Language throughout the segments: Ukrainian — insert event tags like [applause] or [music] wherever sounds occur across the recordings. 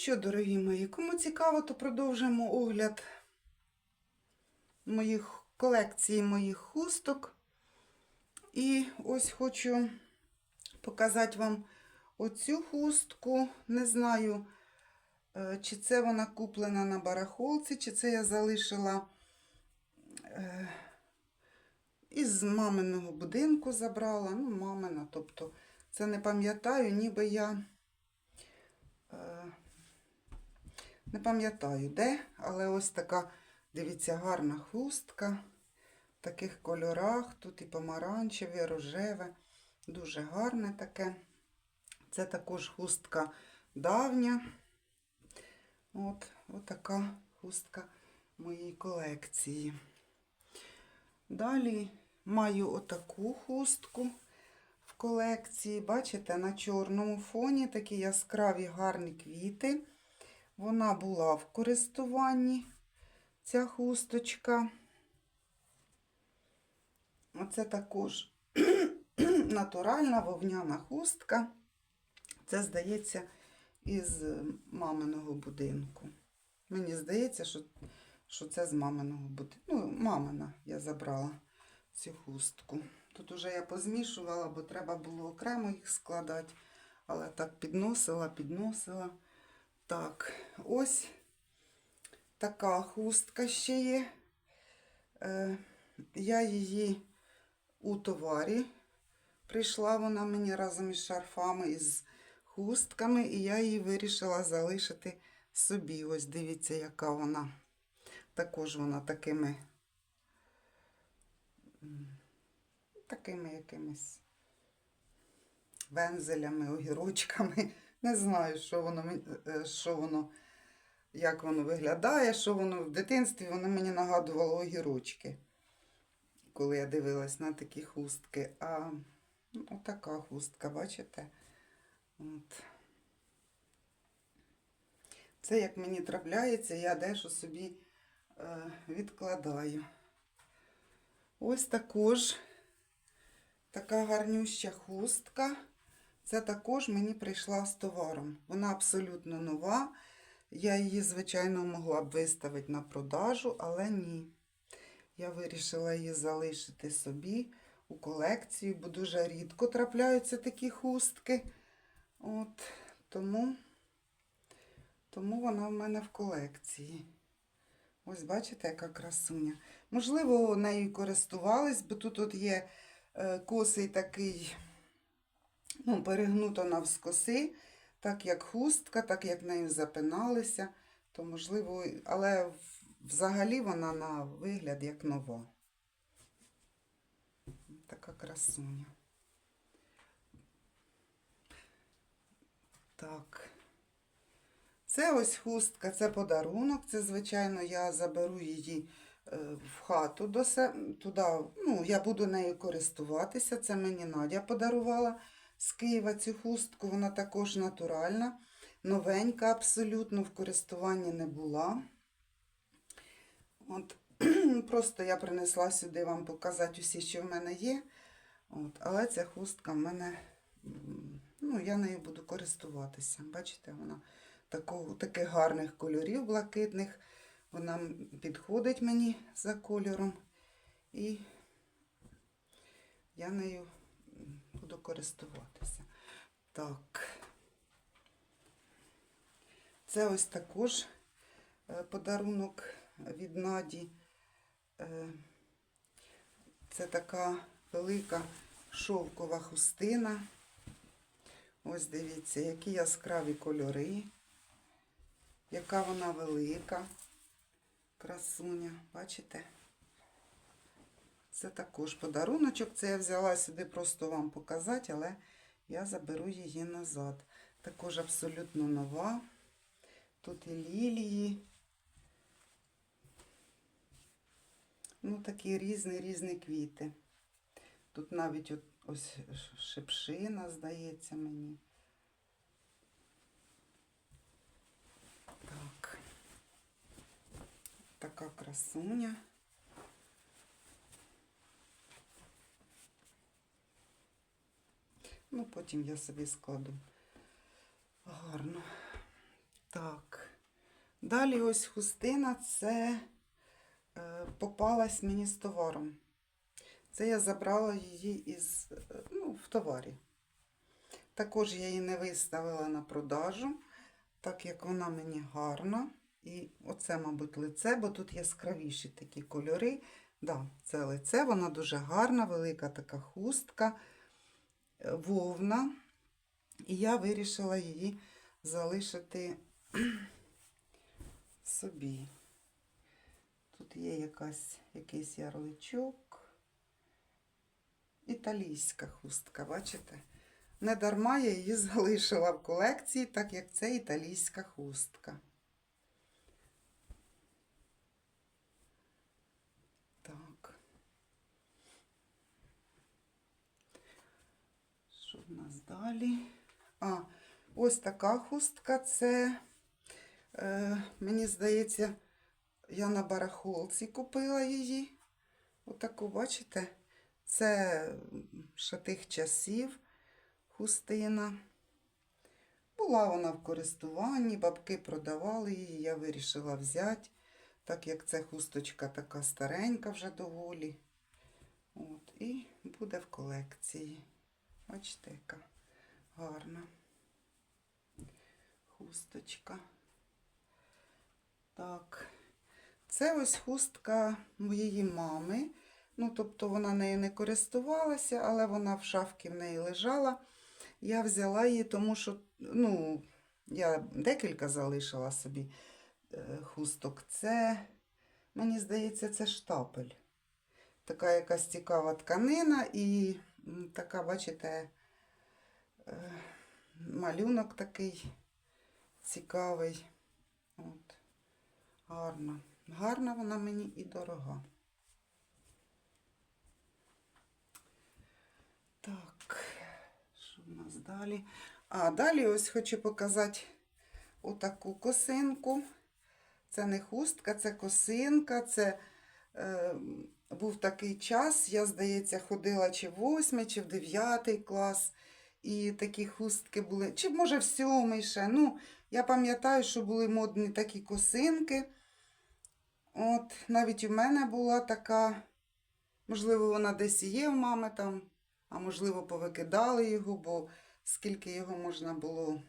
що, дорогі мої, кому цікаво, то продовжимо огляд моїх колекції моїх хусток. І ось хочу показати вам оцю хустку. Не знаю, е, чи це вона куплена на барахолці, чи це я залишила е, із маминого будинку забрала. Ну, мамина, тобто це не пам'ятаю, ніби я. Е, Не пам'ятаю де, але ось така, дивіться, гарна хустка. В таких кольорах. Тут і помаранчеве, і рожеве. Дуже гарне таке. Це також хустка давня. От, така хустка моєї колекції. Далі маю отаку хустку в колекції. Бачите, на чорному фоні такі яскраві гарні квіти. Вона була в користуванні, ця хусточка. Оце також [clears throat] натуральна вовняна хустка. Це, здається, із маминого будинку. Мені здається, що, що це з маминого будинку. Ну, мамина я забрала цю хустку. Тут уже я позмішувала, бо треба було окремо їх складати. Але так підносила, підносила. Так, ось така хустка ще є. Е, я її у товарі. Прийшла вона мені разом із шарфами, із хустками, і я її вирішила залишити собі. Ось дивіться, яка вона. Також вона такими, такими якимись вензелями, огірочками. Не знаю, що воно, мен- е, що воно, як воно виглядає, що воно в дитинстві воно мені нагадувало огірочки, коли я дивилась на такі хустки. А ну, отака хустка, бачите? От. Це як мені трапляється, я дещо собі е, відкладаю. Ось також така гарнюща хустка. Це також мені прийшла з товаром. Вона абсолютно нова. Я її, звичайно, могла б виставити на продажу, але ні. Я вирішила її залишити собі у колекцію, бо дуже рідко трапляються такі хустки. От, тому, тому вона в мене в колекції. Ось бачите, яка красуня. Можливо, нею користувались, бо тут от є е, косий такий ну, перегнуто навскоси, так як хустка, так як нею запиналися, то можливо, але взагалі вона на вигляд як нова. Така красуня. Так. Це ось хустка, це подарунок. Це, звичайно, я заберу її е, в хату до се- туди. Ну, я буду нею користуватися. Це мені Надя подарувала з Києва цю хустку. Вона також натуральна, новенька, абсолютно в користуванні не була. От, [clears throat] просто я принесла сюди вам показати усі, що в мене є. От, але ця хустка в мене, ну, я нею буду користуватися. Бачите, вона такого, таких гарних кольорів блакитних. Вона підходить мені за кольором. І я нею користуватися. Так. Це ось також е, подарунок від Наді. Е, Це така велика шовкова хустина. Ось дивіться, які яскраві кольори, яка вона велика, красуня, бачите? Це також подаруночок. Це я взяла сюди просто вам показати, але я заберу її назад. Також абсолютно нова. Тут і лілії. Ну, такі різні різні квіти. Тут навіть от, ось шипшина, здається мені. Так. Така красуня. Ну, потім я собі складу гарно. Так. Далі ось хустина це е, попалась мені з товаром. Це я забрала її із, е, ну, в товарі. Також я її не виставила на продажу, так як вона мені гарна. І оце, мабуть, лице, бо тут яскравіші такі кольори. Да, це лице, вона дуже гарна, велика така хустка, вовна. І я вирішила її залишити [clears throat] собі. Тут є якась, якийсь ярличок. Італійська хустка, бачите? Не дарма я її [laughs] залишила в колекції, так як це італійська хустка. Так. Що в нас далі? А, ось така хустка. Це, е, мені здається, я на барахолці купила її. Отаку, бачите? Це ще тих часів хустина. Була вона в користуванні, бабки продавали її, я вирішила взяти, так як це хусточка така старенька вже доволі. От, і буде в колекції. Бачите, яка гарна хусточка. Так, це ось хустка моєї мами. Ну, тобто вона нею не користувалася, але вона в шафці в неї лежала. Я взяла її, тому що ну, я декілька залишила собі е, хусток. Це, мені здається, це штапель. Така якась цікава тканина і така, бачите, малюнок такий цікавий. От. Гарна. Гарна вона мені і дорога. Так, що в нас далі? А, далі ось хочу показати отаку косинку. Це не хустка, це косинка. Це е, був такий час, я, здається, ходила чи в 8, чи в 9 клас. І такі хустки були, чи може в 7 ще. Ну, я пам'ятаю, що були модні такі косинки. От, навіть у мене була така, можливо, вона десь є в мами там, а можливо, повикидали його, бо скільки його можна було.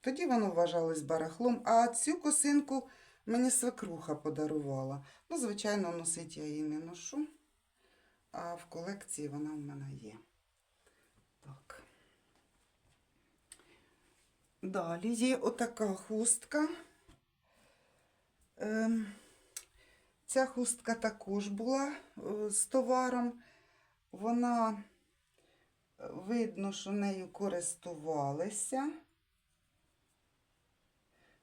Тоді воно вважалось барахлом. А цю косинку мені свекруха подарувала. Ну, звичайно, носить я її не ношу, а в колекції вона в мене є. Так. Далі є отака хустка. Ем, Ця хустка також була е, з товаром. Вона е, видно, що нею користувалися.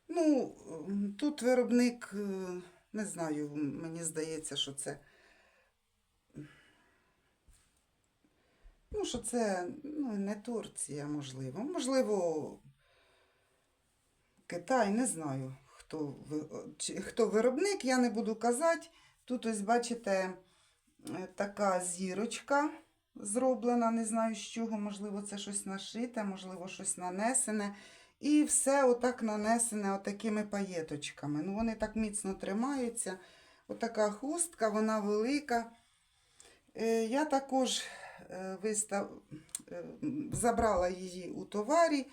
Ну, тут виробник, е, не знаю, мені здається, що це. Ну, що це ну, не Турція, можливо. Можливо, Китай, не знаю, хто, хто виробник, я не буду казати. Тут ось бачите е, така зірочка зроблена, не знаю з чого, можливо, це щось нашите, можливо, щось нанесене. І все отак нанесене отакими паєточками. Ну, вони так міцно тримаються. Отака хустка, вона велика. Е, Я також е, вистав... забрала її у товарі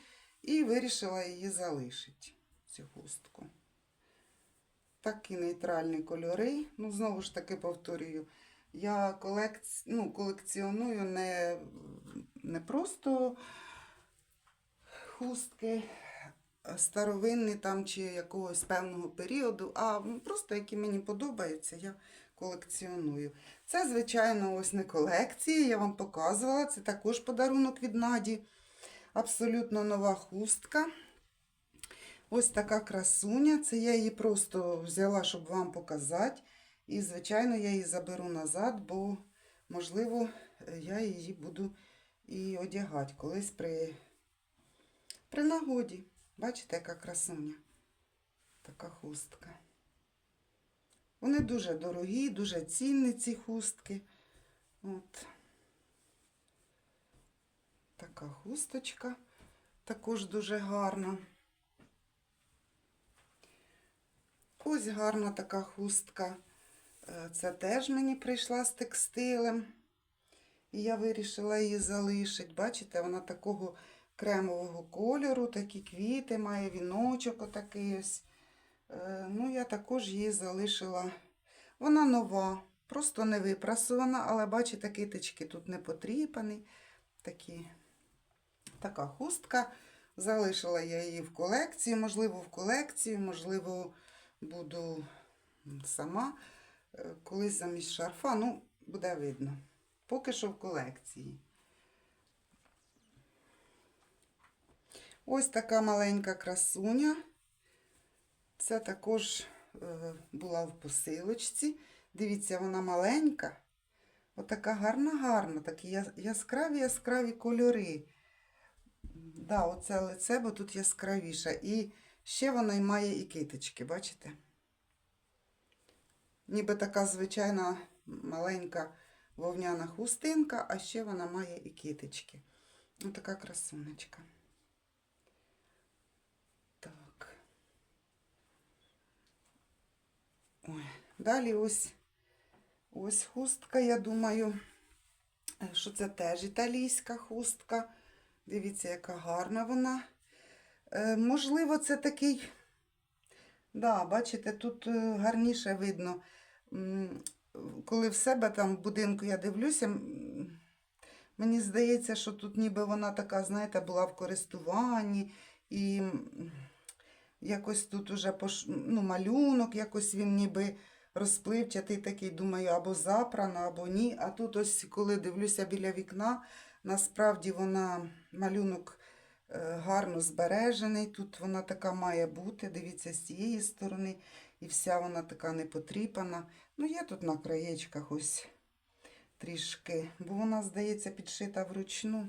і вирішила її залишити, цю хустку. Такі нейтральні кольори. Ну, знову ж таки повторюю, я колекці... ну, колекціоную не, не просто хустки старовинні там чи якогось певного періоду, а просто які мені подобаються, я колекціоную. Це, звичайно, ось не колекція, я вам показувала. Це також подарунок від Наді. Абсолютно нова хустка. Ось така красуня. Це я її просто взяла, щоб вам показати. І, звичайно, я її заберу назад, бо, можливо, я її буду і одягати колись при, при нагоді. Бачите, яка красуня? Така хустка. Вони дуже дорогі, дуже цінні, ці хустки. От. Така хусточка також дуже гарна. Ось гарна така хустка. Е, Це теж мені прийшла з текстилем. І я вирішила її залишити. Бачите, вона такого кремового кольору, такі квіти, має віночок отакий ось. Е, Ну, я також її залишила. Вона нова, просто не випрасована, але бачите, китички тут не потріпані. Такі, така хустка. Залишила я її в колекції, можливо, в колекцію, можливо, буду сама е, колись замість шарфа. Ну, буде видно. Поки що в колекції. Ось така маленька красуня. Це також е, була в посилочці. Дивіться, вона маленька. Отака гарна-гарна, такі яскраві яскраві кольори. Да, оце лице, бо тут яскравіше. І ще вона й має і китички, бачите? Ніби така звичайна маленька вовняна хустинка, а ще вона має і китички. Ось така красунечка. Так. Ой. Далі ось, ось хустка, я думаю, е, що це теж італійська хустка. Дивіться, яка гарна вона. Е, можливо, це такий. Да, бачите, тут е, гарніше видно. Коли в себе там в будинку я дивлюся, мені здається, що тут ніби вона така, знаєте, була в користуванні. І якось тут уже пош... ну, малюнок, якось він ніби розпливчатий такий, думаю, або запрано, або ні. А тут ось, коли дивлюся біля вікна, насправді вона малюнок е, гарно збережений. Тут вона така має бути. Дивіться, з цієї сторони. І вся вона така не потріпана. Ну, є тут на краєчках ось трішки, бо вона, здається, підшита вручну.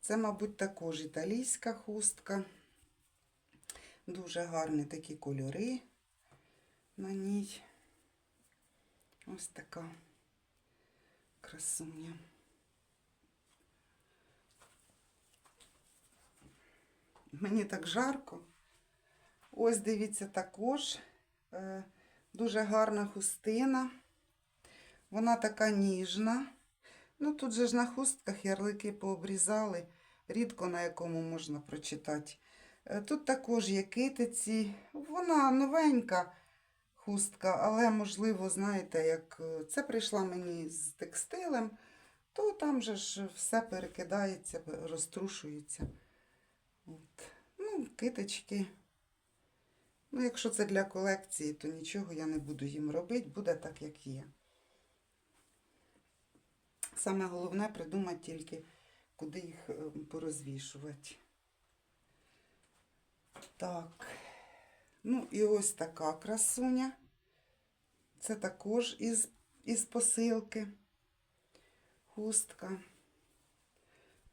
Це, мабуть, також італійська хустка. Дуже гарні такі кольори на ній. Ось така красуня. Мені так жарко. Ось дивіться також. Е, дуже гарна хустина. Вона така ніжна. Ну, тут же ж на хустках ярлики пообрізали, рідко на якому можна прочитати. Е, Тут також є китиці. Вона новенька хустка, але, можливо, знаєте, як е, це прийшла мені з текстилем, то там же ж все перекидається, розтрушується. От. Ну, китички. Ну, якщо це для колекції, то нічого я не буду їм робити, буде так, як є. Саме головне придумати тільки, куди їх е, порозвішувати. Так. Ну і ось така красуня. Це також із, із посилки. Хустка.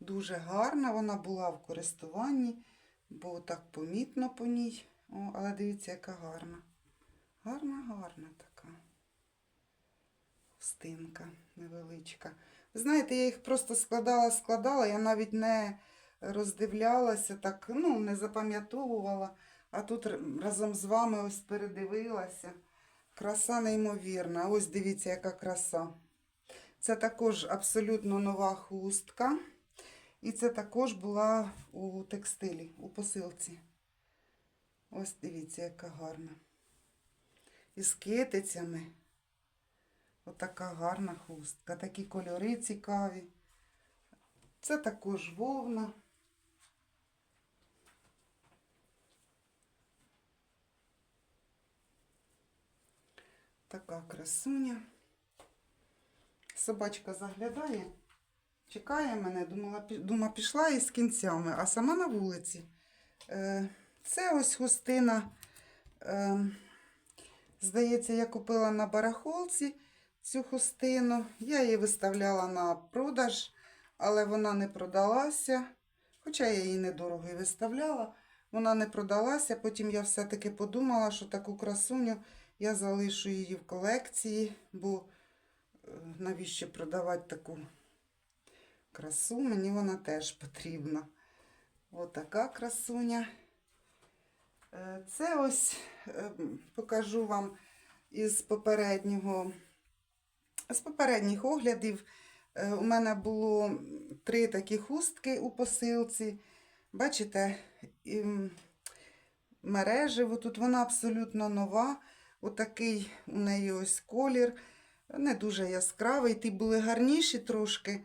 Дуже гарна. Вона була в користуванні, бо так помітно по ній. О, але дивіться, яка гарна. Гарна, гарна така. Хустинка невеличка. Знаєте, я їх просто складала, складала, я навіть не роздивлялася, так, ну, не запам'ятовувала. А тут разом з вами ось передивилася. Краса неймовірна. Ось дивіться, яка краса. Це також абсолютно нова хустка. І це також була у текстилі, у посилці. Ось дивіться, яка гарна. Із китицями. Отака гарна хустка. Такі кольори цікаві. Це також вовна. Така красуня. Собачка заглядає, чекає мене, думала, дума, пішла із кінцями, а сама на вулиці. Е, Це ось хустина. Е, Здається, я купила на барахолці цю хустину. Я її виставляла на продаж, але вона не продалася. Хоча я її недорого і виставляла, вона не продалася. Потім я все-таки подумала, що таку красуню я залишу її в колекції, бо е, навіщо продавати таку красу? Мені вона теж потрібна. Отака красуня. Е, Це ось е, покажу вам із попереднього, з попередніх оглядів. Е, У мене було три такі хустки у посилці. Бачите, мережево. Тут вона абсолютно нова. Отакий у неї ось колір. Не дуже яскравий. Ті були гарніші трошки.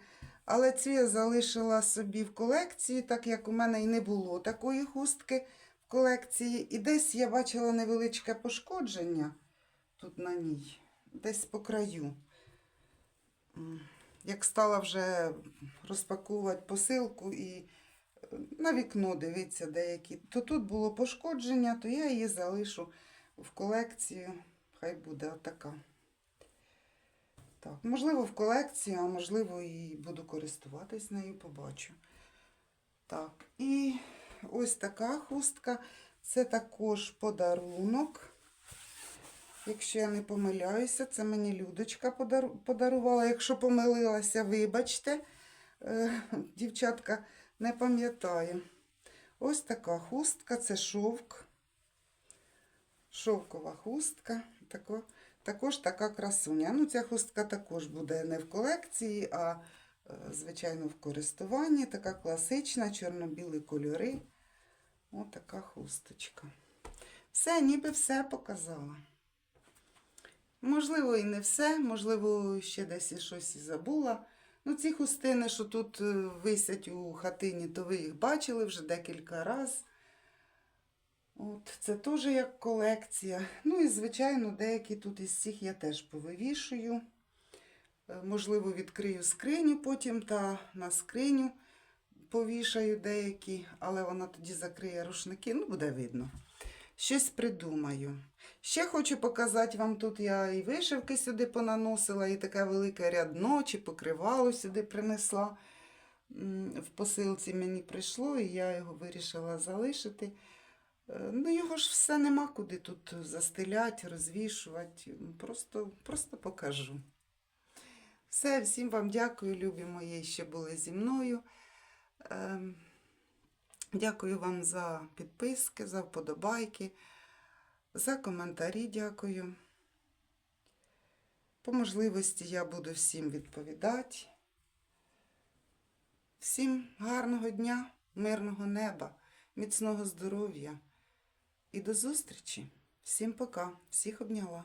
Але цю я залишила собі в колекції, так як у мене і не було такої хустки в колекції. І десь я бачила невеличке пошкодження тут на ній, десь по краю. Як стала вже розпаковувати посилку і е, на вікно дивитися деякі, то тут було пошкодження, то я її залишу в колекцію. Хай буде отака. Так, можливо, в колекцію, а можливо, і буду користуватись нею, побачу. Так, і ось така хустка. Це також подарунок. Якщо я не помиляюся, це мені Людочка подарувала. Якщо помилилася, вибачте, Е, дівчатка, не пам'ятаю. Ось така хустка, це шовк. Шовкова хустка. Тако, також така красуня. Ну, ця хустка також буде не в колекції, а, е, звичайно, в користуванні. Така класична, чорно-білі кольори. Ось така хусточка. Все, ніби все показала. Можливо, і не все, можливо, ще десь і щось і забула. Ну, ці хустини, що тут е, висять у хатині, то ви їх бачили вже декілька разів. От, це теж як колекція. Ну і, звичайно, деякі тут із цих я теж повивішую. Е, Можливо, відкрию скриню потім та на скриню повішаю деякі, але вона тоді закриє рушники, ну, буде видно. Щось придумаю. Ще хочу показати вам тут я і вишивки сюди понаносила, і таке велике рядно чи покривало сюди принесла. В посилці мені прийшло, і я його вирішила залишити. Е, Ну, його ж все нема куди тут застеляти, розвішувати. Просто, просто покажу. Все, всім вам дякую, любі мої, що були зі мною. Ем, Дякую вам за підписки, за вподобайки, за коментарі дякую. По можливості я буду всім відповідати. Всім гарного дня, мирного неба, міцного здоров'я і до зустрічі. Всім пока, всіх обняла.